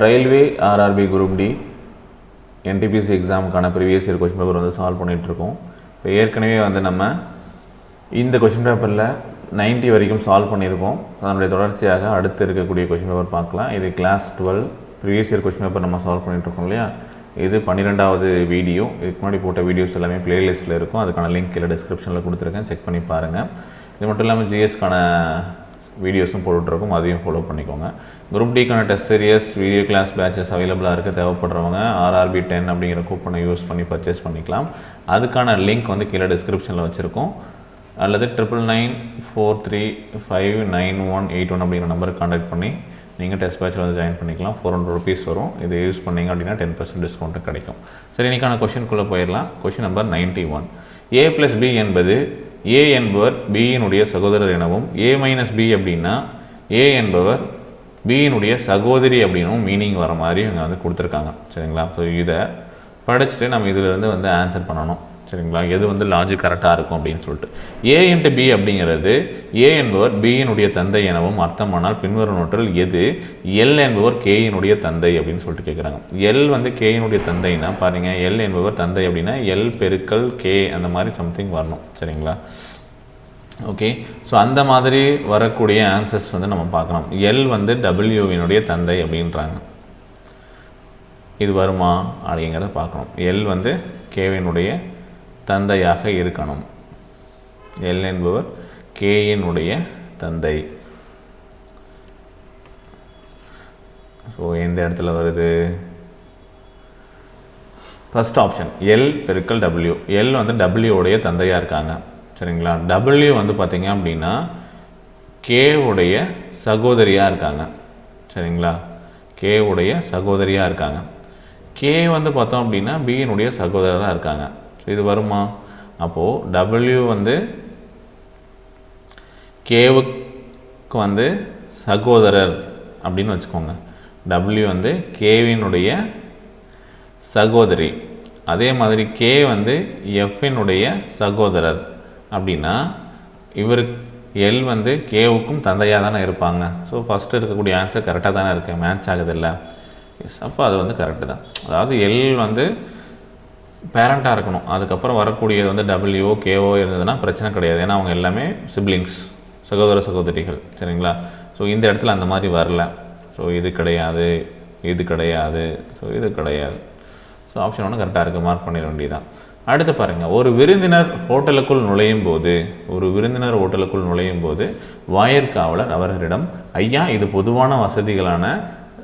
Railway RRB group D NTPC எக்ஸாமுக்கான previous year question paper வந்து solve பண்ணிகிட்ருக்கோம் இப்போ ஏற்கனவே வந்து நம்ம இந்த கொஷின் பேப்பரில் 90 வரைக்கும் சால்வ் பண்ணியிருக்கோம். அதனுடைய தொடர்ச்சியாக அடுத்து இருக்கக்கூடிய கொஷின் பேப்பர் பார்க்கலாம். இது class twelve previous year question paper நம்ம சால்வ் பண்ணிகிட்ருக்கோம் இல்லையா? இது பன்னிரெண்டாவது வீடியோ இதுக்கு முன்னாடி போட்ட வீடியோஸ் எல்லாமே பிளேலிஸ்ட்டில் இருக்கும். அதுக்கான லிங்க் கீழே டிஸ்கிரிப்ஷனில் கொடுத்துருக்கேன். செக் பண்ணி பாருங்கள் இது மட்டும் இல்லாமல் ஜிஎஸ்க்கான வீடியோஸும் போட்டுட்ருக்கோம் அதையும் ஃபாலோ பண்ணிக்கோங்க. Group டிக்கான test series video class batches அவைலபிளாக இருக்குது தேவைப்படுறவங்க ஆர்ஆர்பி டென் அப்படிங்கிற கூப்பனை யூஸ் பண்ணி பர்ச்சேஸ் பண்ணிக்கலாம். அதுக்கான லிங்க் வந்து கீழே டிஸ்கிரிப்ஷனில் வச்சுருக்கோம். அல்லது triple nine four three five nine one eight one அப்படிங்கிற நம்பருக்கு காண்டாக்ட் பண்ணி நீங்கள் டெஸ்ட் பேட்சில் வந்து ஜாயின் பண்ணிக்கலாம். ஃபோர் ஹண்ட்ரட் ருபீஸ் வரும். இது யூஸ் பண்ணீங்க அப்படின்னா டென் பர்சன்ட் டிஸ்கவுண்ட்டு கிடைக்கும். சரி இன்றைக்கான கொஷினுக்குள்ளே போயிடலாம். Question number ninety one A plus B என்பது ஏ என்பவர் பியினுடைய சகோதரர் எனவும் ஏ மைனஸ் பி அப்படின்னா ஏ என்பவர் பியினுடைய சகோதரி அப்படின்னும் மீனிங் வர மாதிரி இவங்க வந்து கொடுத்துருக்காங்க. சரிங்களா? ஸோ இதை படிச்சுட்டு நம்ம இதிலேருந்து வந்து ஆன்சர் பண்ணணும். சரிங்களா? எது வந்து லாஜிக் கரெக்டாக இருக்கும் அப்படின்னு சொல்லிட்டு. ஏ இன்ட்டு பி அப்படிங்கிறது ஏ என்பவர் பியினுடைய தந்தை எனவும் அர்த்தமானால் பின்வரும் நோட்டில் எது? எல் என்பவர் கேயினுடைய தந்தை அப்படின்னு சொல்லிட்டு கேட்குறாங்க எல் வந்து கேயினுடைய தந்தைன்னா பாருங்கள் எல் என்பவர் தந்தை அப்படின்னா எல் பெருக்கல் கே அந்த மாதிரி சம்திங் வரணும். சரிங்களா? ஓகே ஸோ அந்த மாதிரி வரக்கூடிய ஆன்சர்ஸ் வந்து நம்ம பார்க்கலாம் எல் வந்து டபிள்யூவினுடைய தந்தை அப்படின்றாங்க. இது வருமா அப்படிங்கிறத பார்க்கணும். எல் வந்து கேவினுடைய தந்தையாக இருக்கணும். எல் என்பவர் கேயினுடைய தந்தை. ஸோ எந்த இடத்துல வருது? ஃபஸ்ட் ஆப்ஷன் எல் பெருக்கல் டபிள்யூ எல் வந்து டபிள்யூடைய தந்தையாக இருக்காங்க. சரிங்களா? டபிள்யூ வந்து பார்த்தீங்க அப்படின்னா கே உடைய சகோதரியாக இருக்காங்க. சரிங்களா? கே உடைய சகோதரியாக இருக்காங்க. கே வந்து பார்த்தோம் அப்படின்னா பியினுடைய சகோதரராக இருக்காங்க. ஸோ இது வருமா? அப்போது டபிள்யூ வந்து கேவுக்கு வந்து சகோதரர் அப்படின்னு வச்சுக்கோங்க. டபிள்யூ வந்து கேவினுடைய சகோதரி. அதே மாதிரி கே வந்து எஃப்னுடைய சகோதரர். அப்படின்னா இவர் எல் வந்து கேவுக்கும் தந்தையாக தானே இருப்பாங்க. ஸோ ஃபஸ்ட்டு இருக்கக்கூடிய ஆன்சர் கரெக்டாக தானே இருக்குது மேட்ச் ஆகுதில்ல. எஸ் அப்போ அது வந்து கரெக்டு தான். அதாவது எல் வந்து பேரண்ட்டாக இருக்கணும். அதுக்கப்புறம் வரக்கூடியது வந்து டபிள்யூ கேஓ இருந்ததுன்னா பிரச்சனை கிடையாது. ஏன்னா அவங்க எல்லாமே சிப்ளிங்ஸ் சகோதர சகோதரிகள். சரிங்களா? ஸோ இந்த இடத்துல அந்த மாதிரி வரல. ஸோ இது கிடையாது இது கிடையாது. ஸோ இது கிடையாது. ஸோ ஆப்ஷன் ஒன்று கரெக்டாக இருக்குது மார்க் பண்ணிட வேண்டியதான் அடுத்து பாருங்கள் ஒரு விருந்தினர் ஹோட்டலுக்குள் நுழையும் போது ஒரு விருந்தினர் ஹோட்டலுக்குள் நுழையும் போது வாயிற்காவலர் அவர்களிடம் ஐயா இது பொதுவான வசதிகளான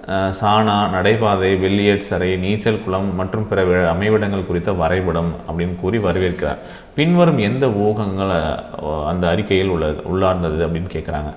அஹ், சானா நடைபாதை வெள்ளியேட் சரை நீச்சல் குளம் மற்றும் பிற வி- அமைவிடங்கள் குறித்த வரைபடம் அப்படின்னு கூறி வரவேற்கிறார். பின்வரும் எந்த ஊகங்கள் அந்த அறிக்கையில் உள்ள உள்ளார்ந்தது அப்படின்னு கேட்குறாங்க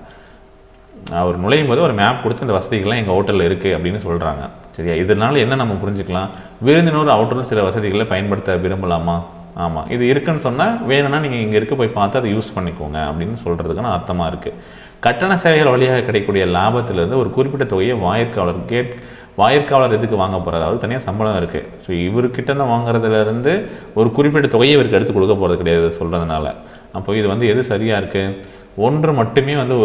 அவர் நுழையும் போது ஒரு மேப் கொடுத்து இந்த வசதிகள்லாம் எங்கள் ஹோட்டலில் இருக்குது அப்படின்னு சொல்கிறாங்க சரியா? இதனால என்ன நம்ம புரிஞ்சுக்கலாம்? விருந்தினர் அவுட்டரில் சில வசதிகளை பயன்படுத்த விரும்பலாமா? ஆமாம் இது இருக்குன்னு சொன்னால் வேணும்னா நீங்கள் இங்கே இருக்க போய் பார்த்து அதை யூஸ் பண்ணிக்கோங்க அப்படின்னு சொல்கிறதுக்கான அர்த்தமாக இருக்குது கட்டண சேவைகள் வழியாக கிடைக்கக்கூடிய லாபத்திலிருந்து ஒரு குறிப்பிட்ட தொகையை வாயிற்காவலர் கேட் வாயிற்காவலர் எதுக்கு வாங்க போகிறார் அவர் தனியாக சம்பளம் இருக்குது ஸோ இவர்கிட்ட தான் வாங்குறதுலேருந்து ஒரு குறிப்பிட்ட தொகையை இவருக்கு எடுத்து கொடுக்க போகிறது கிடையாது சொல்கிறதுனால அப்போ இது வந்து எது சரியாக இருக்குது ஒன்று மட்டுமே வந்து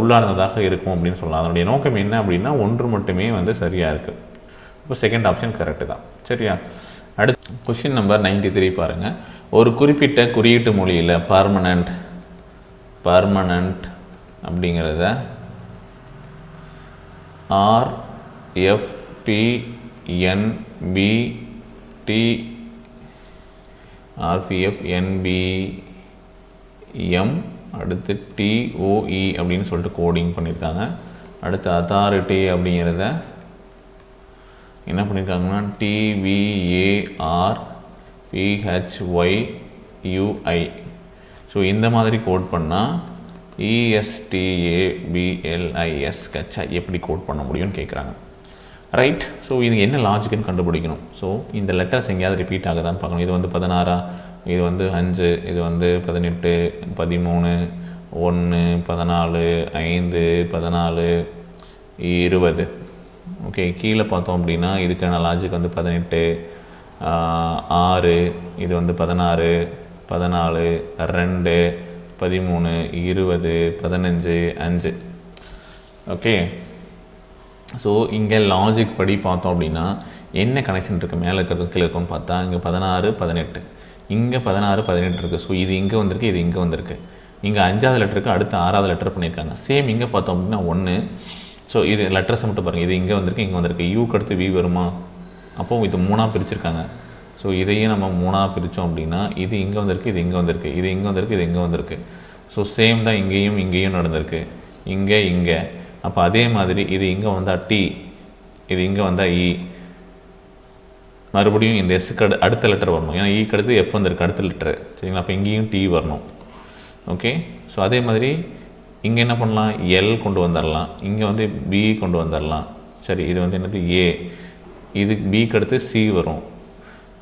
உள்ளார்ந்ததாக இருக்கும் அப்படின்னு சொல்லலாம். அதனுடைய நோக்கம் என்ன அப்படின்னா ஒன்று மட்டுமே வந்து சரியாக இருக்குது இப்போ செகண்ட் ஆப்ஷன் கரெக்டு தான். சரியா? அடுத்து கொஷின் நம்பர் 93 த்ரீ பாருங்கள் ஒரு குறிப்பிட்ட குறியீட்டு மொழியில் பர்மனண்ட் பர்மனண்ட் அப்படிங்கிறத R F P N P D RPF NPM அடுத்து டிஓஇ அப்படின்னு சொல்லிட்டு கோடிங் பண்ணியிருக்காங்க அடுத்து அத்தாரிட்டி அப்படிங்கிறத என்ன பண்ணியிருக்காங்கன்னா டிவிஏஆர் பிஹெச்ஒய் யூஐ ஸோ இந்த மாதிரி கோட் பண்ணால் இஎஸ்டிஏபிஎல்ஐஎஸ் கச்சா எப்படி கோட் பண்ண முடியும்னு கேட்குறாங்க ரைட் ஸோ இது என்ன லாஜிக்குன்னு கண்டுபிடிக்கணும். ஸோ இந்த லெட்டர்ஸ் எங்கேயாவது ரிப்பீட் ஆகுதான்னு பார்க்கணும். இது வந்து பதினாறா இது வந்து அஞ்சு இது வந்து பதினெட்டு பதிமூணு ஒன்று பதினாலு ஐந்து பதினாலு இருபது. ஓகே கீழே பார்த்தோம் அப்படின்னா இதுக்கான லாஜிக் வந்து பதினெட்டு ஆறு இது வந்து பதினாறு பதினாலு ரெண்டு பதிமூணு இருபது பதினஞ்சு அஞ்சு. ஓகே ஸோ இங்கே லாஜிக் படி பார்த்தோம் அப்படின்னா என்ன கனெக்ஷன் இருக்குது மேலே இருக்கிறது கீழே இருக்குன்னு பார்த்தா இங்கே பதினாறு பதினெட்டு. இங்கே பதினாறு பதினெட்டு இருக்குது ஸோ இது இங்கே வந்திருக்கு இது இங்கே வந்திருக்கு. இங்கே அஞ்சாவது லெட்டருக்கு அடுத்து ஆறாவது லெட்டர் பண்ணியிருக்காங்க. சேம் இங்கே பார்த்தோம் அப்படின்னா ஒன்று ஸோ இது லெட்டர்ஸை மட்டும் பாருங்கள் இது இங்கே வந்திருக்கு இங்கே வந்திருக்கு. யூக்கு அடுத்து வி வருமா? அப்போது இது மூணாக பிரிச்சிருக்காங்க. ஸோ இதையும் நம்ம மூணாக பிரித்தோம் அப்படின்னா இது இங்கே வந்திருக்கு இது இங்கே வந்திருக்கு. இது இங்கே வந்திருக்கு இது இங்கே வந்திருக்கு. ஸோ சேம் தான் இங்கேயும் இங்கேயும் நடந்திருக்கு. இங்கே இங்கே. அப்போ அதே மாதிரி இது இங்கே வந்தால் டி இது இங்கே வந்தால் இ e. மறுபடியும் இந்த எஸ்ஸுக்கு அடு அடுத்த லெட்டர் வரணும். ஏன்னா e ஈக்கு அடுத்து எஃப் வந்திருக்கு அடுத்த லெட்டர் சரிங்களா? அப்போ இங்கேயும் டி வரணும். ஓகே ஸோ அதே மாதிரி இங்கே என்ன பண்ணலாம்? எல் கொண்டு வந்துடலாம் இங்கே வந்து பி கொண்டு வந்துடலாம் சரி இது வந்து என்னது? ஏ இது பிக்கு அடுத்து சி வரும்.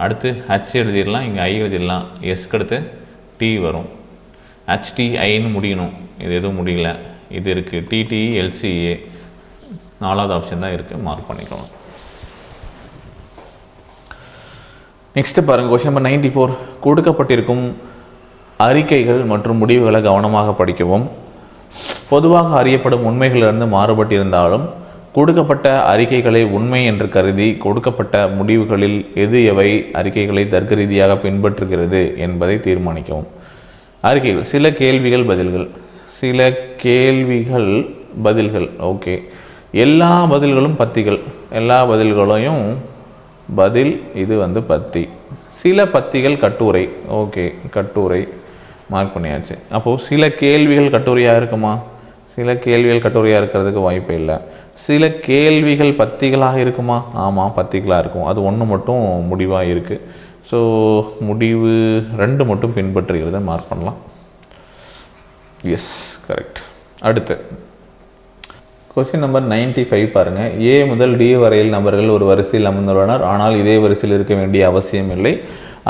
அடுத்து ஹச் எழுதிடலாம் இங்கே ஐ எழுதிடலாம் எஸ்க்கு அடுத்து டி வரும். ஹச்டிஐன்னு முடியணும். இது எதுவும் முடியல. இது இருக்குது D T E L C A e, நாலாவது ஆப்ஷன் தான் இருக்குது மார்க் பண்ணிக்கணும் நெக்ஸ்ட்டு பாருங்கள் கொஸ்டின் நம்பர் நைன்டி ஃபோர் கொடுக்கப்பட்டிருக்கும் அறிக்கைகள் மற்றும் முடிவுகளை கவனமாக படிக்கவும். பொதுவாக அறியப்படும் உண்மைகளிலிருந்து மாறுபட்டிருந்தாலும் கொடுக்கப்பட்ட அறிக்கைகளை உண்மை என்று கருதி கொடுக்கப்பட்ட முடிவுகளில் எது எவை அறிக்கைகளை தர்க்க ரீதியாக பின்பற்றுகிறது என்பதை தீர்மானிக்கவும். அறிக்கைகள் சில கேள்விகள் பதில்கள். சில கேள்விகள் பதில்கள் ஓகே எல்லா பதில்களும் பத்திகள். எல்லா பதில்களையும் பதில் இது வந்து பத்தி. சில பத்திகள் கட்டுரை. ஓகே கட்டுரை. மார்க் பண்ணியாச்சு. அப்போது சில கேள்விகள் கட்டுரையாக இருக்குமா? சில கேள்விகள் கட்டுரையாக இருக்கிறதுக்கு வாய்ப்பே இல்லை. சில கேள்விகள் பத்திகளாக இருக்குமா? ஆமாம் பத்திகளாக இருக்கும். அது ஒன்று மட்டும் முடிவாக இருக்குது ஸோ முடிவு ரெண்டு மட்டும் பின்பற்றுகிறத மார்க் பண்ணலாம். எஸ் கரெக்ட் அடுத்து. கொஸ்டின் நம்பர் நைன்டி ஃபைவ் பாருங்கள் ஏ முதல் டி வரையில் நபர்கள் ஒரு வரிசையில் அமர்ந்துள்ளனர். ஆனால் இதே வரிசையில் இருக்க வேண்டிய அவசியம் இல்லை.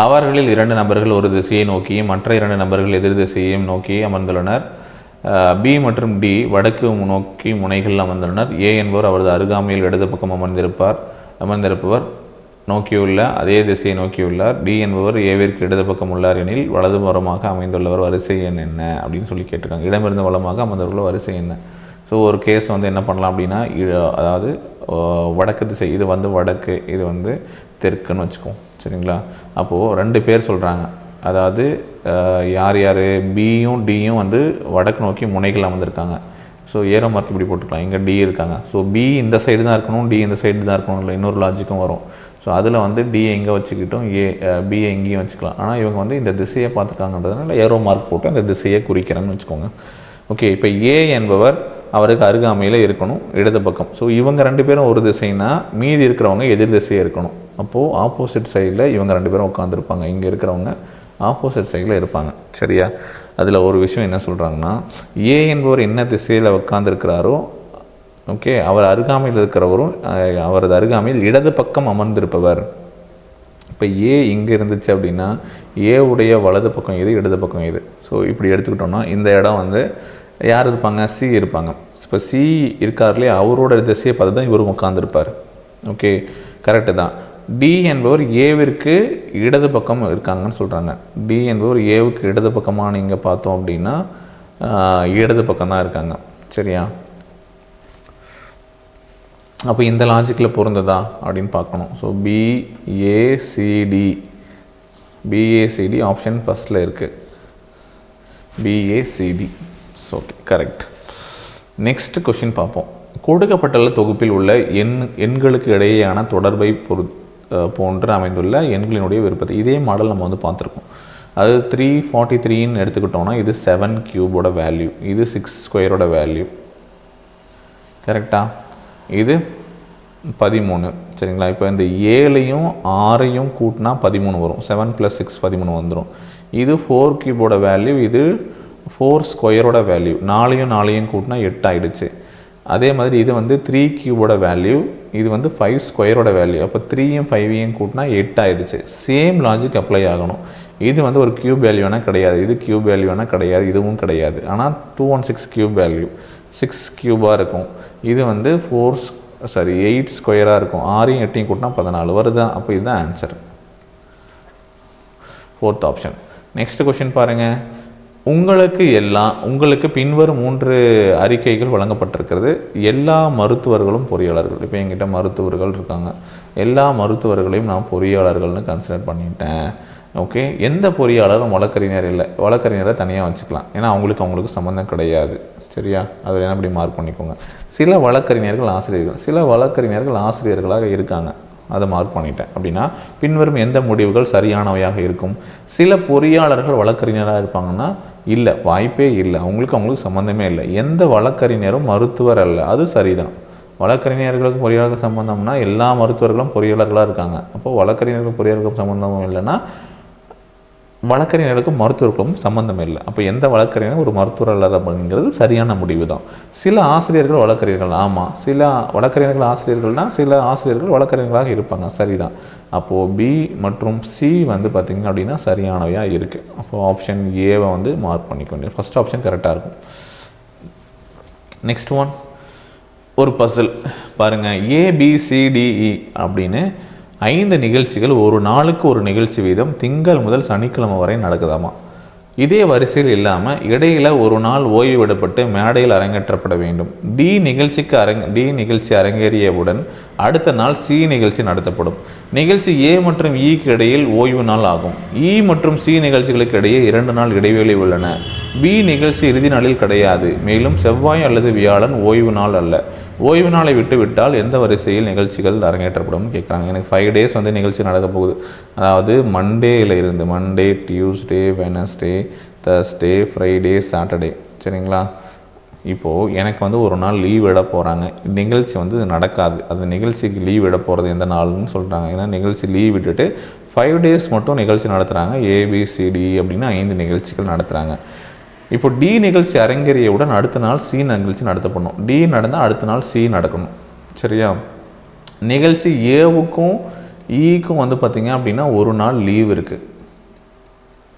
அவர்களில் இரண்டு நபர்கள் ஒரு திசையை நோக்கியும் மற்ற இரண்டு நபர்கள் எதிர் திசையையும் நோக்கி அமர்ந்துள்ளனர். பி மற்றும் டி வடக்கு நோக்கி முனைகள் அமர்ந்துள்ளனர். ஏ என்பவர் அவரது அருகாமையில் இடது பக்கம் அமர்ந்திருப்பார் அமர்ந்திருப்பவர் நோக்கியுள்ள அதே திசையை நோக்கியுள்ளார். டி என்பவர் ஏவிற்கு இடது பக்கம் உள்ளார் எனில் வலதுபுறமாக அமைந்துள்ளவர் வரிசை எண் என்ன? அப்படின்னு சொல்லி கேட்டிருக்காங்க. இடமிருந்து வளமாக அமர்ந்துள்ள வரிசை என்ன? ஸோ ஒரு கேஸ் வந்து என்ன பண்ணலாம் அப்படின்னா இ- அதாவது வடக்கு திசை இது வந்து வடக்கு இது வந்து தெற்குன்னு வச்சுக்குவோம். சரிங்களா? அப்போது ரெண்டு பேர் சொல்கிறாங்க அதாவது யார் யார்? பியும் டியும் வந்து வடக்கு நோக்கி முனைகள் அமர்ந்திருக்காங்க. ஸோ ஏரோ மார்க் இப்படி போட்டுக்கலாம். இங்கே டி இருக்காங்க. ஸோ பி இந்த சைடு தான் இருக்கணும் டி இந்த சைடு தான் இருக்கணும் இல்லை இன்னொரு லாஜிக்கும் வரும். ஸோ அதில் வந்து டி எங்கே வச்சுக்கிட்டோம் ஏ பிஏ எங்கேயும் வச்சுக்கலாம். ஆனால் இவங்க வந்து இந்த திசையை பார்த்துருக்காங்கன்றதுனால ஏரோ மார்க் போட்டு அந்த திசையை குறிக்கிறேன்னு வச்சுக்கோங்க. ஓகே இப்போ ஏ என்பவர் அவருக்கு அருகாமையில் இருக்கணும் இடது பக்கம். ஸோ இவங்க ரெண்டு பேரும் ஒரு திசைனா மீதி இருக்கிறவங்க எதிர் திசையாக இருக்கணும். அப்போது ஆப்போசிட் சைடில் இவங்க ரெண்டு பேரும் உட்காந்துருப்பாங்க இங்கே இருக்கிறவங்க ஆப்போசிட் சைடில் இருப்பாங்க. சரியா? அதில் ஒரு விஷயம் என்ன சொல்கிறாங்கன்னா ஏ என்பவர் என்ன திசையில் உட்காந்துருக்கிறாரோ ஓகே அவர் அருகாமையில் இருக்கிறவரும் அவரது அருகாமையில் இடது பக்கம் அமர்ந்திருப்பவர். இப்போ ஏ இங்கே இருந்துச்சு அப்படின்னா ஏ உடைய வலது பக்கம் இது இடது பக்கம் இது ஸோ இப்படி எடுத்துக்கிட்டோம்னா இந்த இடம் வந்து யார் இருப்பாங்க? சி இருப்பாங்க. இப்போ சி இருக்கார்லே அவரோட திசையை பார்த்து தான் இவரும் உட்காந்துருப்பார் ஓகே கரெக்டு தான். டி என்பவர் ஏவிற்கு இடது பக்கம் இருக்காங்கன்னு சொல்கிறாங்க டி என்பவர் ஏவுக்கு இடது பக்கமாக நீங்கள் பார்த்தோம் அப்படின்னா இடது பக்கம் தான் இருக்காங்க. சரியா? அப்போ இந்த லாஜிக்கில் பொருந்ததா அப்படின்னு பார்க்கணும். ஸோ பிஏசிடி பிஏசிடி ஆப்ஷன் ஃபஸ்ட்டில் இருக்குது BACD okay correct next question பார்ப்போம். கொடுக்கப்பட்டுள்ள தொகுப்பில் உள்ள எண் எண்களுக்கு இடையேயான தொடர்பை பொறு போன்று அமைந்துள்ள எண்களினுடைய விருப்பத்தை இதே மாடல் நம்ம வந்து பார்த்துருக்கோம். அது த்ரீ ஃபார்ட்டி த்ரீன்னு எடுத்துக்கிட்டோம்னா இது செவன் கியூபோட வேல்யூ இது சிக்ஸ் ஸ்கொயரோட வேல்யூ கரெக்டா இது பதிமூணு சரிங்களா? இப்போ இந்த ஏழையும் ஆறையும் கூட்டினா பதிமூணு வரும். செவன் ப்ளஸ் சிக்ஸ் பதிமூணு வந்துடும் இது ஃபோர் கியூபோட வேல்யூ இது ஃபோர் ஸ்கொயரோட வேல்யூ நாலையும் நாலையும் கூட்டினா எட்டு ஆகிடுச்சு அதே மாதிரி இது வந்து த்ரீ கியூபோட வேல்யூ இது வந்து ஃபைவ் ஸ்கொயரோட வேல்யூ அப்போ த்ரீயும் ஃபைவையும் கூட்டினா எட்டு ஆகிடுச்சு சேம் லாஜிக் அப்ளை ஆகணும். இது வந்து ஒரு கியூப் வேல்யூனா கிடையாது. இது கியூப் வேல்யூனா கிடையாது. இதுவும் கிடையாது. ஆனால் two one six cube value six கியூபாக இருக்கும். இது வந்து ஃபோர் சாரி எயிட் ஸ்கொயராக இருக்கும். ஆறையும் எட்டையும் கூட்டினா பதினாலு வருதா. அப்போ இதுதான் answer fourth option next question பாருங்கள் உங்களுக்கு எல்லாம் உங்களுக்கு பின்வரும் மூன்று அறிக்கைகள் வழங்கப்பட்டிருக்கிறது. எல்லா மருத்துவர்களும் பொறியாளர்கள். இப்போ என்கிட்ட மருத்துவர்கள் இருக்காங்க. எல்லா மருத்துவர்களையும் நான் பொறியாளர்கள்னு கன்சிடர் பண்ணிட்டேன். ஓகே எந்த பொறியாளரும் வழக்கறிஞர் இல்லை. வழக்கறிஞரை தனியாக வச்சுக்கலாம். ஏன்னா அவங்களுக்கு அவங்களுக்கு சம்மந்தம் கிடையாது. சரியா? அதை வேணா இப்படி மார்க் பண்ணிக்கோங்க. சில வழக்கறிஞர்கள் ஆசிரியர்கள். சில வழக்கறிஞர்கள் ஆசிரியர்களாக இருக்காங்க. அதை மார்க் பண்ணிட்டேன். அப்படின்னா பின்வரும் எந்த முடிவுகள் சரியானவையாக இருக்கும்? சில பொறியாளர்கள் வழக்கறிஞராக இருப்பாங்கன்னா இல்லை வாய்ப்பே இல்லை. அவங்களுக்கு அவங்களுக்கு சம்மந்தமே இல்லை. எந்த வழக்கறிஞரும் மருத்துவர் அல்ல. அது சரிதான். வழக்கறிஞர்களுக்கு பொறியாளர்கள் சம்பந்தம்னா எல்லா மருத்துவர்களும் பொறியாளர்களாக இருக்காங்க. அப்போ வழக்கறிஞர்களுக்கும் பொறியாளர்களுக்கும் சம்மந்தமும் இல்லைன்னா வழக்கறிஞர்களுக்கும் மருத்துவர்களுக்கும் சம்மந்தம் இல்லை. அப்போ எந்த வழக்கறிஞர் ஒரு மருத்துவர் அல்லது அப்படிங்கிறது சரியான முடிவு தான். சில ஆசிரியர்கள் வழக்கறிஞர்கள் ஆமாம் சில வழக்கறிஞர்கள் ஆசிரியர்கள்னால் சில ஆசிரியர்கள் வழக்கறிஞர்களாக இருப்பாங்க. சரிதான். அப்போது பி மற்றும் சி வந்து பார்த்திங்க அப்படின்னா சரியானவையாக இருக்குது அப்போது ஆப்ஷன் ஏவை வந்து மார்க் பண்ணிக்கோங்க. ஃபஸ்ட் ஆப்ஷன் கரெக்டாக இருக்கும். நெக்ஸ்ட் ஒன் ஒரு பசில் பாருங்கள் ஏபிசிடிஇ அப்படின்னு ஐந்து நிகழ்ச்சிகள் ஒரு நாளுக்கு ஒரு நிகழ்ச்சி வீதம் திங்கள் முதல் சனிக்கிழமை வரை நடக்குதாமா? இதே வரிசையில் இல்லாமல் இடையில் ஒரு நாள் ஓய்வு விடப்பட்டு மேடையில் அரங்கேற்றப்பட வேண்டும். டி நிகழ்ச்சிக்கு அரங்க டி நிகழ்ச்சி அரங்கேறியவுடன் அடுத்த நாள் சி நிகழ்ச்சி நடத்தப்படும். நிகழ்ச்சி ஏ மற்றும் இக்கு இடையில் ஓய்வு நாள் ஆகும். இ மற்றும் சி நிகழ்ச்சிகளுக்கு இடையே இரண்டு நாள் இடைவெளி உள்ளன. பி நிகழ்ச்சி இறுதி நாளில் கிடையாது. மேலும் செவ்வாய் அல்லது வியாழன் ஓய்வு நாள் அல்ல. ஓய்வு நாளை விட்டு விட்டால் எந்த வரிசையில் நிகழ்ச்சிகள் அரங்கேற்றப்படும்? கேட்குறாங்க. எனக்கு ஃபைவ் டேஸ் வந்து நிகழ்ச்சி நடக்க போகுது. அதாவது மண்டேயில் இருந்து Monday Tuesday Wednesday Thursday Friday Saturday சரிங்களா? இப்போது எனக்கு வந்து ஒரு நாள் லீவ் விட போகிறாங்க நிகழ்ச்சி வந்து நடக்காது. அந்த நிகழ்ச்சிக்கு லீவ் விட போகிறது எந்த நாள்னு சொல்கிறாங்க ஏன்னா நிகழ்ச்சி லீவ் விட்டுட்டு ஃபைவ் டேஸ் மட்டும் நிகழ்ச்சி நடத்துகிறாங்க ஏபிசிடி அப்படின்னு ஐந்து நிகழ்ச்சிகள் நடத்துகிறாங்க இப்போ டி நிகழ்ச்சி அரங்கேறியவுடன் அடுத்த நாள் சி நிகழ்ச்சி நடத்தப்படணும். டி நடந்தால் அடுத்த நாள் சி நடக்கணும். சரியா? நிகழ்ச்சி ஏவுக்கும் ஈக்கும் e வந்து பார்த்திங்க அப்படின்னா ஒரு நாள் லீவ் இருக்குது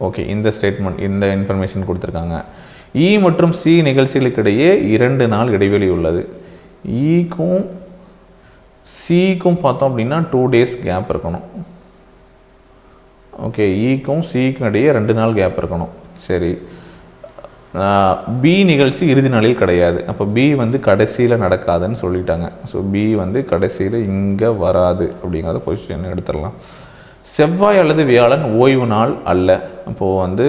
ஓகே இந்த ஸ்டேட்மெண்ட் இந்த இன்ஃபர்மேஷன் கொடுத்துருக்காங்க. இ e மற்றும் சி நிகழ்ச்சிகளுக்கு இடையே இரண்டு நாள் இடைவெளி உள்ளது. E ஈக்கும் சிக்கும் பார்த்தோம் அப்படின்னா டூ டேஸ் கேப் இருக்கணும். ஓகே ஈக்கும் சிக்கும் இடையே ரெண்டு நாள் கேப் இருக்கணும். சரி. பி நிகழ்ச்சி இறுதி நாளில் கிடையாது. அப்போ பி வந்து கடைசியில் நடக்காதுன்னு சொல்லிட்டாங்க. ஸோ பி வந்து கடைசியில் இங்கே வராது அப்படிங்கிறத பொசிஷன் எடுத்துடலாம். செவ்வாய் அல்லது வியாழன் ஓய்வு நாள் அல்ல. அப்போது வந்து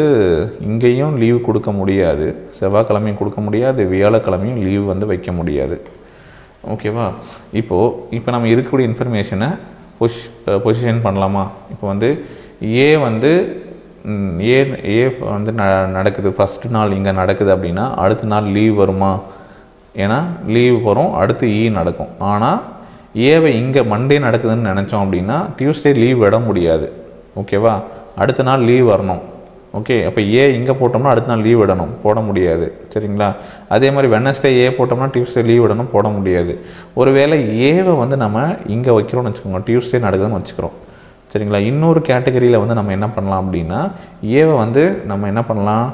இங்கேயும் லீவு கொடுக்க முடியாது. செவ்வாய்க்கிழமையும் கொடுக்க முடியாது. வியாழக்கிழமையும் லீவு வந்து வைக்க முடியாது. ஓகேவா இப்போது இப்போ நம்ம இருக்கக்கூடிய இன்ஃபர்மேஷனை பொஷ் பொசிஷன் பண்ணலாமா? இப்போ வந்து ஏ வந்து ஏன் ஏ ஏ வந்து ந நடக்குது? ஃபஸ்ட்டு நாள் இங்கே நடக்குது அப்படின்னா அடுத்த நாள் லீவ் வருமா? ஏன்னா லீவ் வரும் அடுத்து ஈ நடக்கும். ஆனால் ஏவை இங்கே மண்டே நடக்குதுன்னு நினச்சோம் அப்படின்னா டியூஸ்டே லீவ் விட முடியாது. ஓகேவா அடுத்த நாள் லீவ் வரணும். ஓகே அப்போ ஏ இங்கே போட்டோம்னா அடுத்த நாள் லீவ் விடணும். போட முடியாது. சரிங்களா? அதே மாதிரி வெனஸ்டே ஏ போட்டோம்னா டியூஸ்டே லீவ் விடணும் போட முடியாது. ஒருவேளை ஏவை வந்து நம்ம இங்கே வைக்கிறோம்னு வச்சுக்கோங்க டியூஸ்டே நடக்குதுன்னு வச்சுக்கிறோம். சரிங்களா? இன்னொரு கேட்டகரியில் வந்து நம்ம என்ன பண்ணலாம் அப்படின்னா ஏவை வந்து நம்ம என்ன பண்ணலாம்?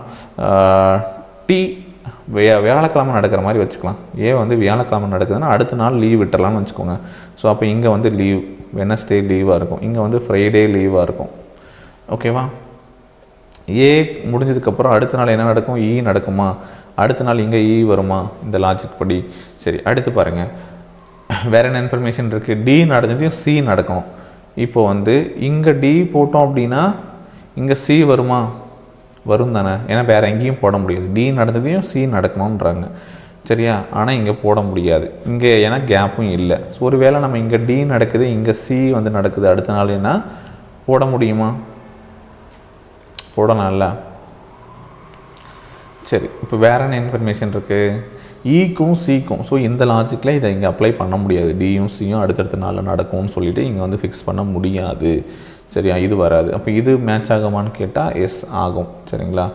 டி வியா வியாழக்கிழமை நடக்கிற மாதிரி வச்சுக்கலாம். ஏ வந்து வியாழக்கிழமை நடக்குதுன்னா அடுத்த நாள் லீவ் விட்டுறலாம்னு வச்சுக்கோங்க. ஸோ அப்போ இங்கே வந்து லீவ் வெனஸ்டே லீவாக இருக்கும். இங்கே வந்து ஃப்ரைடே லீவாக இருக்கும். ஓகேவா ஏ முடிஞ்சதுக்கப்புறம் அடுத்த நாள் என்ன நடக்கும்? இ நடக்குமா? அடுத்த நாள் இங்கே இ e வருமா? இந்த லாஜிக் படி. சரி அடுத்து பாருங்கள் வேற என்ன இன்ஃபர்மேஷன் இருக்குது டி நடந்ததையும் சி நடக்கும். இப்போ வந்து இங்கே டி போட்டோம் அப்படின்னா இங்கே சி வருமா? வரும் தானே. ஏன்னா வேறு எங்கேயும் போட முடியாது. டி நடந்ததையும் சி நடக்கணுன்றாங்க சரியா? ஆனால் இங்கே போட முடியாது. இங்கே ஏன்னா கேப்பும் இல்லை. ஸோ ஒருவேளை நம்ம இங்கே டி நடக்குது இங்கே சி வந்து நடக்குது அடுத்த நாள் என்ன? போட முடியுமா? போடலாம்ல. சரி இப்போ வேற என்ன இன்ஃபர்மேஷன் இருக்குது E ஈக்கும் சிக்கும் ஸோ இந்த லாஜிக்கில் இதை இங்கே அப்ளை பண்ண முடியாது. டியும் சியும் அடுத்தடுத்த நாளில் நடக்கும்னு சொல்லிட்டு இங்கே வந்து ஃபிக்ஸ் பண்ண முடியாது. சரியா? இது வராது. அப்போ இது மேட்ச் ஆகுமான்னு கேட்டால் எஸ் ஆகும். சரிங்களா?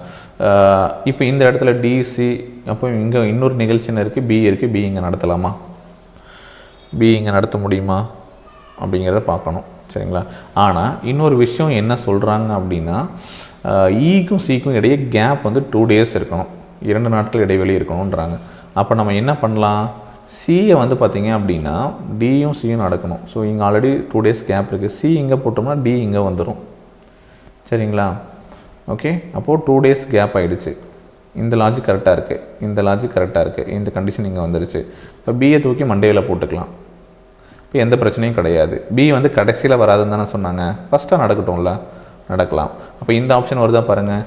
இப்போ இந்த இடத்துல டிசி அப்போ இங்கே இன்னொரு நிகழ்ச்சின்னு இருக்குது பி இருக்குது பி இங்கே நடத்தலாமா? பி இங்கே நடத்த முடியுமா? அப்படிங்கிறத பார்க்கணும். சரிங்களா? ஆனால் இன்னொரு விஷயம் என்ன சொல்கிறாங்க அப்படின்னா ஈக்கும் e சிக்கும் இடையே கேப் வந்து டூ டேஸ் இருக்கணும். இரண்டு நாட்கள் இடைவெளி இருக்கணுன்றாங்க அப்போ நம்ம என்ன பண்ணலாம்? சியை வந்து பார்த்தீங்க அப்படின்னா டியும் சியும் நடக்கணும். ஸோ இங்கே ஆல்ரெடி டூ டேஸ் கேப் இருக்குது சி இங்கே போட்டோம்னா டி இங்கே வந்துடும் சரிங்களா? ஓகே அப்போது டூ டேஸ் கேப் ஆகிடுச்சு இந்த லாஜிக் கரெக்டாக இருக்குது இந்த லாஜிக் கரெக்டாக இருக்குது இந்த கண்டிஷன் இங்கே வந்துருச்சு. இப்போ பியை தூக்கி மண்டேவில் போட்டுக்கலாம். இப்போ எந்த பிரச்சனையும் கிடையாது. பி வந்து கடைசியில் வராதுன்னு தானே சொன்னாங்க. ஃபஸ்ட்டாக நடக்கட்டும்ல? நடக்கலாம். அப்போ இந்த ஆப்ஷன் வருதா பாருங்கள்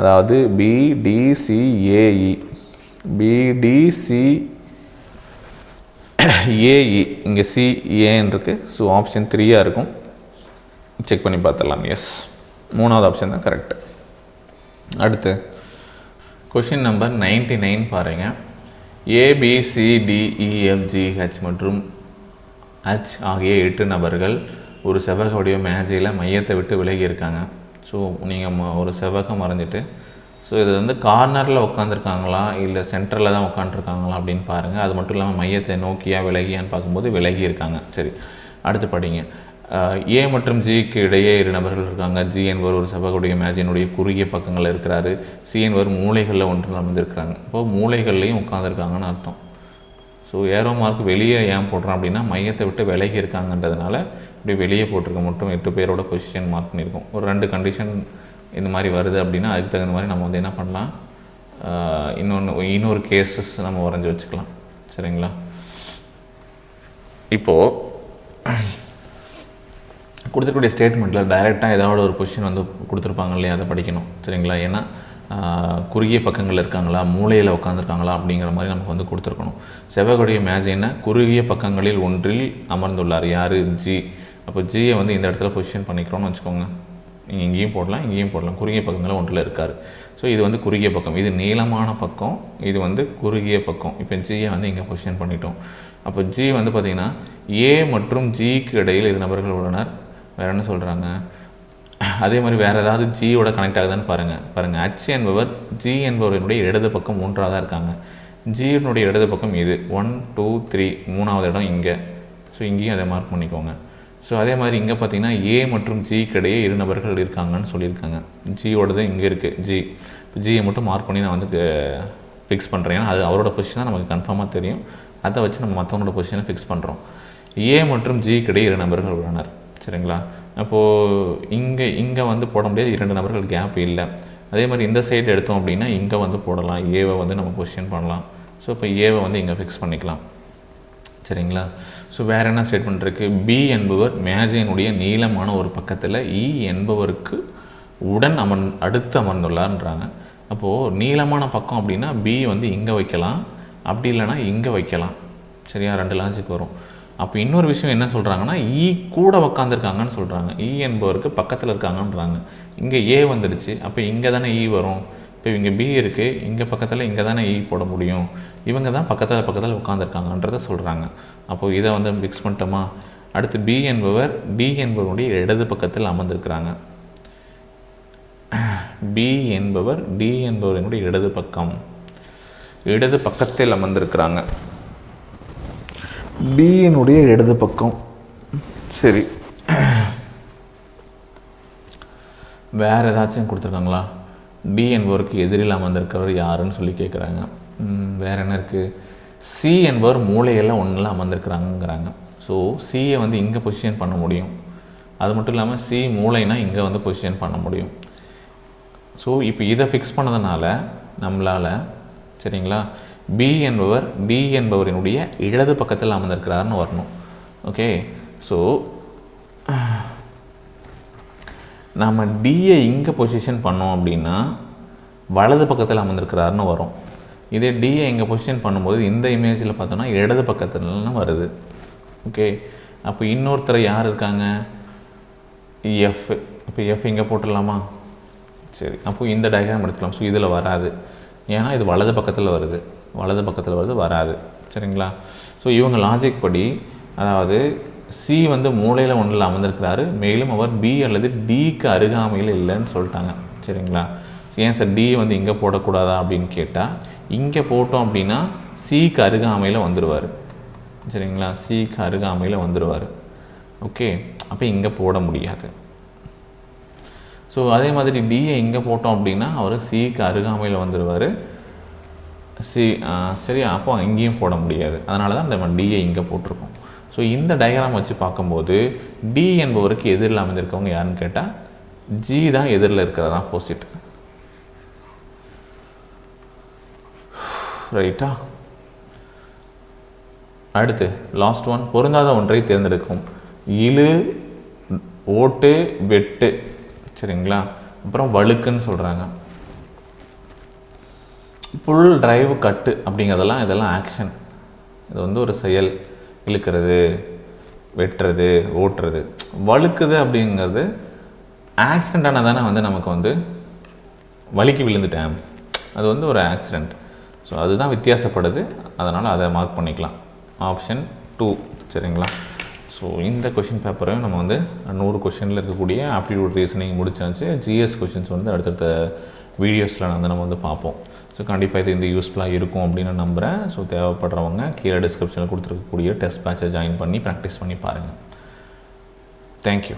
அதாவது பிடிசிஏஇ பிடிசி ஏஇ இங்கே சி இருக்குது ஸோ ஆப்ஷன் த்ரீயாக இருக்கும். செக் பண்ணி பார்த்துடலாம் எஸ் மூணாவது ஆப்ஷன் தான் கரெக்டு அடுத்து கொஷின் நம்பர் நைன்டி நைன் பாருங்கள் ஏபிசிடிஇஎஃப்ஜிஹெச் மற்றும் ஹச் ஆகிய எட்டு நபர்கள் ஒரு செவ்வக வடிவ மேஜையில் மையத்தை விட்டு விலகி இருக்காங்க. ஸோ நீங்கள் ஒரு செவ்வகம் வரைஞ்சிட்டு ஸோ இது வந்து கார்னரில் உட்காந்துருக்காங்களா இல்லை சென்டரில் தான் உட்காந்துருக்காங்களா அப்படின்னு பாருங்கள் அது மட்டும் இல்லாமல் மையத்தை நோக்கியா விலகியான்னு பார்க்கும்போது விலகி இருக்காங்க சரி அடுத்து படிங்க. ஏ மற்றும் ஜிக்கு இடையே இரு நபர்கள் இருக்காங்க. ஜி என்பவர் ஒரு செவ்வகுடைய மேஜினுடைய குறுகிய பக்கங்களில் இருக்கிறாரு. சி என்பவர் மூளைகளில் ஒன்று அமர்ந்திருக்கிறாங்க. இப்போது மூளைகள்லையும் உட்காந்துருக்காங்கன்னு அர்த்தம். ஸோ ஏரோ மார்க் வெளியே ஏன் போடுறோம் அப்படின்னா மையத்தை விட்டு விலகி இருக்காங்கன்றதுனால இப்படி வெளியே போட்டிருக்க மட்டும் எட்டு பேரோட பொசிஷன் மார்க் பண்ணியிருக்கோம். ஒரு ரெண்டு கண்டிஷன் இந்த மாதிரி வருது அப்படின்னா அதுக்கு தகுந்த மாதிரி நம்ம வந்து என்ன பண்ணலாம் இன்னொன்று இன்னொரு கேசஸ் நம்ம வரைஞ்சி வச்சுக்கலாம். சரிங்களா? இப்போது கொடுத்துருக்கூடிய ஸ்டேட்மெண்ட்டில் டைரெக்டாக ஏதாவது ஒரு கொஷின் வந்து கொடுத்துருப்பாங்க இல்லையா? அதை படிக்கணும். சரிங்களா? ஏன்னா குறுகிய பக்கங்கள் இருக்காங்களா? மூலையில் உட்காந்துருக்காங்களா அப்படிங்கிற மாதிரி நமக்கு வந்து கொடுத்துருக்கணும். செவ்வகுடைய மேஜைன்னா குறுகிய பக்கங்களில் ஒன்றில் அமர்ந்துள்ளார். யார்? ஜி. அப்போ ஜியை வந்து இந்த இடத்துல பொசிஷன் பண்ணிக்கிறோம்னு வச்சுக்கோங்க. நீங்கள் இங்கேயும் போடலாம் இங்கேயும் போடலாம். குறுகிய பக்கங்களில் ஒன்றில் இருக்கார். ஸோ இது வந்து குறுகிய பக்கம். இது நீளமான பக்கம். இது வந்து குறுகிய பக்கம். இப்போ ஜியை வந்து இங்கே பொசிஷன் பண்ணிட்டோம். அப்போ ஜி வந்து பார்த்திங்கன்னா ஏ மற்றும் ஜிக்கு இடையில் இரு நபர்கள் உள்ளனர். வேறு என்ன சொல்கிறாங்க அதே மாதிரி வேறு ஏதாவது ஜியோட கனெக்ட் ஆகுதான்னு பாருங்கள் பாருங்கள் ஹச் என்பவர் ஜி என்பவரினுடைய இடது பக்கம் மூன்றாக தான் இருக்காங்க. ஜியினுடைய இடது பக்கம் இது. ஒன் டூ த்ரீ மூணாவது இடம் இங்கே. ஸோ இங்கேயும் அதை மார்க் பண்ணிக்கோங்க. ஸோ அதே மாதிரி இங்கே பார்த்தீங்கன்னா ஏ மற்றும் ஜிக்கு இடையே இரு நபர்கள் இருக்காங்கன்னு சொல்லியிருக்காங்க. ஜியோடது இங்கே இருக்குது ஜி ஜியை மட்டும் மார்க் பண்ணி நான் வந்து ஃபிக்ஸ் பண்ணுறேன் அது அவரோட பொசிஷன் தான் நமக்கு கன்ஃபார்மாக தெரியும். அதை வச்சு நம்ம மற்றவங்களோட பொசிஷனை ஃபிக்ஸ் பண்ணுறோம் ஏ மற்றும் ஜிக்கு இடையே இரு நபர்கள் உள்ளனர். சரிங்களா? அப்போது இங்கே இங்கே வந்து போட முடியாது. இரண்டு நபர்கள் கேப் இல்லை. அதே மாதிரி இந்த சைடு எடுத்தோம் அப்படின்னா இங்கே வந்து போடலாம். ஏவை வந்து நம்ம பொசிஷன் பண்ணலாம். ஸோ இப்போ ஏவை வந்து இங்கே ஃபிக்ஸ் பண்ணிக்கலாம். சரிங்களா? ஸோ வேறு என்ன ஸ்டேட்மெண்ட் இருக்குது பி என்பவர் மேஜையினுடைய நீளமான ஒரு பக்கத்தில் இ e என்பவருக்கு உடன் அமர் அடுத்து அமர்ந்துள்ளார்ன்றாங்க. அப்போது நீளமான பக்கம் அப்படின்னா பி வந்து இங்கே வைக்கலாம். அப்படி இல்லைன்னா இங்கே வைக்கலாம். சரியா? ரெண்டு லாஜிக் வரும். அப்போ இன்னொரு விஷயம் என்ன சொல்கிறாங்கன்னா இ e கூட உக்காந்துருக்காங்கன்னு சொல்கிறாங்க இ e என்பவருக்கு பக்கத்தில் இருக்காங்கன்றாங்க. இங்கே ஏ வந்துடுச்சு. அப்போ இங்கே தானே இ வரும்? இப்போ இங்கே பி இருக்குது இங்கே பக்கத்தில் இங்கே தானே இ போட முடியும். இவங்க தான் பக்கத்தில் பக்கத்தில் உட்காந்துருக்காங்கன்றத சொல்கிறாங்க அப்போது இதை வந்து ஃபிக்ஸ் பண்ணிட்டோமா? அடுத்து பி என்பவர் டி என்பவருடைய இடது பக்கத்தில் அமர்ந்திருக்கிறாங்க. பி என்பவர் டி என்பவரினுடைய இடது பக்கம். இடது பக்கத்தில் அமர்ந்திருக்கிறாங்க. டியினுடைய இடது பக்கம். சரி. வேறு ஏதாச்சும் கொடுத்துருக்காங்களா? டி என்பவருக்கு எதிரில் அமர்ந்திருக்கிறவர் யாருன்னு சொல்லி கேட்குறாங்க வேறு என்ன இருக்குது சி என்பவர் மூளையெல்லாம் ஒன்றில் அமர்ந்திருக்கிறாங்கிறாங்க ஸோ சியை வந்து இங்கே பொசிஷன் பண்ண முடியும். அது மட்டும் இல்லாமல் சி மூளைனா இங்கே வந்து பொசிஷன் பண்ண முடியும். ஸோ இப்போ இதை ஃபிக்ஸ் பண்ணதுனால நம்மளால் சரிங்களா? பி என்பவர் டி என்பவரினுடைய இடது பக்கத்தில் அமர்ந்திருக்கிறாருன்னு வரணும். ஓகே ஸோ நம்ம டியை இங்கே பொசிஷன் பண்ணோம் அப்படின்னா வலது பக்கத்தில் அமர்ந்திருக்கிறாருன்னு வரும். இதே டியை இங்கே பொசிஷன் பண்ணும்போது இந்த இமேஜில் பார்த்தோன்னா இடது பக்கத்துலன்னு வருது. ஓகே அப்போ இன்னொருத்தர் யார் இருக்காங்க? எஃப் இப்போ எஃப் இங்கே போட்டுடலாமா? சரி. அப்போ இந்த டயக்ராம் எடுத்துக்கலாம். ஸோ இதில் வராது. ஏன்னா இது வலது பக்கத்தில் வருது. வலது பக்கத்தில் வருது வராது. சரிங்களா? ஸோ இவங்க லாஜிக் படி அதாவது சி வந்து மூளையில் ஒன்றில் அமர்ந்திருக்கிறாரு. மேலும் அவர் பி அல்லது டிக்கு அருகாமையில் இல்லைன்னு சொல்லிட்டாங்க. சரிங்களா? ஏன் சார் டி வந்து இங்கே போடக்கூடாதா அப்படின்னு கேட்டால் இங்கே போட்டோம் அப்படின்னா சிக்கு அருகாமையில் வந்துடுவார் சரிங்களா? சிக்கு அருகாமையில் வந்துடுவார் ஓகே அப்போ இங்கே போட முடியாது. ஸோ அதே மாதிரி டியை இங்கே போட்டோம் அப்படின்னா அவர் சிக்கு அருகாமையில் வந்துடுவார் சி சரியா? அப்போ இங்கேயும் போட முடியாது. அதனால தான் நம்ம டிஏ இங்கே போட்டிருக்கோம். ஸோ இந்த டயக்ராம் வச்சு பார்க்கும்போது டி என்பவருக்கு எதிரில் அமைந்திருக்கவங்க யாருன்னு கேட்டால் ஜி தான் எதிரில் இருக்கிறதா? ஆப்போசிட் ரைட்டா அடுத்து லாஸ்ட் ஒன் பொருந்தாத ஒன்றை தேர்ந்தெடுக்கும். இழு ஓட்டு வெட்டு. சரிங்களா? அப்புறம் வழுக்குன்னு சொல்கிறாங்க புல் டிரைவ் கட்டு அப்படிங்கிறதெல்லாம் இதெல்லாம் ஆக்ஷன் இது வந்து ஒரு செயல். இழுக்கிறது வெட்டுறது ஓட்டுறது. வழுக்குது அப்படிங்கிறது ஆக்சிடெண்ட்டான தானே வந்து நமக்கு வந்து வலிக்கு விழுந்துட்டேன். அது வந்து ஒரு ஆக்சிடெண்ட் ஸோ அதுதான் வித்தியாசப்படுது. அதனால் அதை மார்க் பண்ணிக்கலாம். ஆப்ஷன் டூ சரிங்களா? ஸோ இந்த கொஷின் பேப்பரையும் நம்ம வந்து நூறு கொஷினில் இருக்கக்கூடிய ஆப்டிடியூட் ரீசனிங் முடிச்சாச்சு. ஜிஎஸ் கொஷின்ஸ் வந்து அடுத்தடுத்த வீடியோஸில் வந்து நம்ம வந்து பார்ப்போம். ஸோ கண்டிப்பாக இது இந்த யூஸ்ஃபுல்லாக இருக்கும் அப்படின்னு நான் நம்புகிறேன் ஸோ தேவைப்படுறவங்க கீழே டிஸ்கிரிப்ஷனில் கொடுத்துருக்கக்கூடிய டெஸ்ட் பேட்சை ஜாயின் பண்ணி ப்ராக்டிஸ் பண்ணி பாருங்கள் தேங்க்யூ